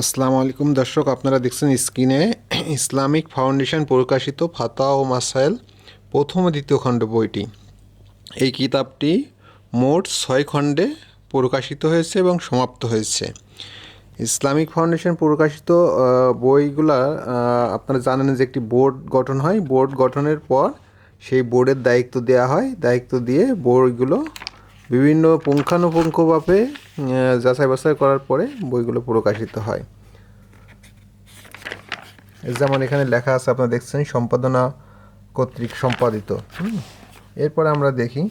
আসসালামু আলাইকুম দর্শক, আপনারা দেখছেন স্ক্রিনে ইসলামিক ফাউন্ডেশন প্রকাশিত ফাতা ও মাসাইল প্রথম দ্বিতীয় খণ্ড বইটি। এই কিতাবটি মোট ছয় খণ্ডে প্রকাশিত হয়েছে এবং সমাপ্ত হয়েছে। ইসলামিক ফাউন্ডেশন প্রকাশিত বইগুলা আপনারা জানেন যে একটি বোর্ড গঠন হয়। বোর্ড গঠনের পর সেই বোর্ডের দায়িত্ব দেওয়া হয়। দায়িত্ব দিয়ে বইগুলো বিভিন্ন পুঙ্খানুপুঙ্খভাবে যাচাই বাছাই করার পরে বইগুলো প্রকাশিত হয় যেমন এখানে লেখা আছে, আপনারা দেখছেন, সম্পাদনা কর্তৃক সম্পাদিত। এরপরে আমরা দেখি,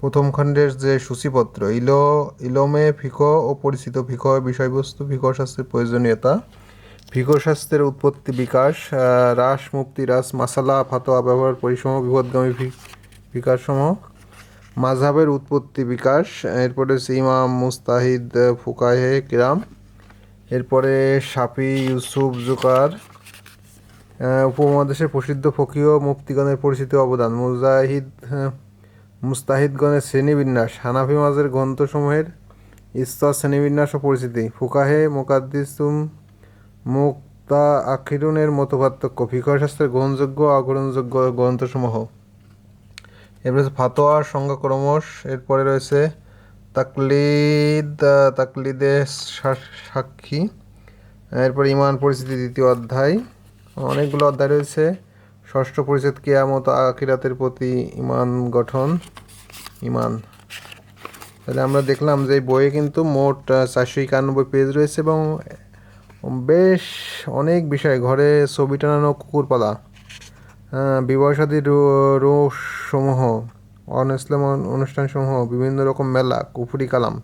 প্রথম খণ্ডের যে সূচিপত্র, ইলো, ইলোমে ফিকো ও পরিচিত ফিকো বিষয়বস্তু ফিকো শাস্ত্রের প্রয়োজনীয়তা ফিকো শাস্ত্রের উৎপত্তি বিকাশ রাস, মুক্তি, রাস, মাসালা, ফাতোয়া, ব্যবহার পরিসম বিপদগামী বিকাশসমূহ। মাঝহাবের উৎপত্তি বিকাশ, এরপরে ইমাম, মুস্তাহিদ, ফুকাহে কিরাম, এরপরে শাফি, ইউসুফ, জুকার উপমহাদেশের প্রসিদ্ধ ফকিহ মুক্তিগণের পরিচিত অবদান, মুজাহিদ মুস্তাহিদগণের শ্রেণীবিন্যাস, হানাফি মাঝের গ্রন্থসমূহের স্তর শ্রেণীবিন্যাস ও পরিচিতি। ফুকাহে, মোকাদ্দিসুম মুক্তা আখিরুনের মতো পার্থক্য ফিকহ শাস্ত্রের গ্রহণযোগ্য অগ্রহণযোগ্য গ্রন্থসমূহ। এরপরে ফাতোয়া সংজ্ঞা ক্রমশ এরপরে রয়েছে তাকলিদ, তাকলিদে সাক্ষী, এরপর ইমান পরিস্থিতি দ্বিতীয় অধ্যায়। অনেকগুলো অধ্যায় রয়েছে। ষষ্ঠ পরিচ্ছেদ, কেয়ামত আখিরাতের প্রতি ইমান গঠন, ইমান। তাহলে আমরা দেখলাম যে এই বইয়ে কিন্তু মোট চারশো একানব্বই পেজ রয়েছে এবং বেশ অনেক বিষয়। ঘরে ছবি টানানো কুকুরপালা বিবাহসাদী রোষ সমূহ অন ইসলাম অনুষ্ঠান বিভিন্ন রকম মেলা, কুফুরি কালাম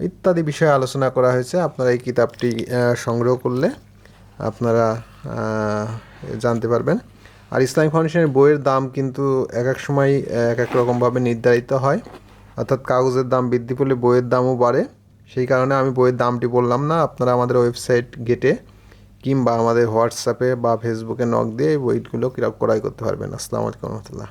ইত্যাদি বিষয়ে আলোচনা করা হয়েছে। আপনারা এই কিতাবটি সংগ্রহ করলে আপনারা জানতে পারবেন। আর ইসলামিক ফাউন্ডেশনের বইয়ের দাম কিন্তু এক এক সময়, এক এক রকমভাবে নির্ধারিত হয়। অর্থাৎ কাগজের দাম বৃদ্ধি পেলে বইয়ের দামও বাড়ে। সেই কারণে আমি বইয়ের দামটি বললাম না, আপনারা আমাদের ওয়েবসাইট গেটে কিংবা আমাদের হোয়াটসঅ্যাপে বা ফেসবুকে নক দিয়ে এই বইগুলো ক্রয় করতে পারবেন। আসসালামু আলাইকুম রহমতুল্লাহ।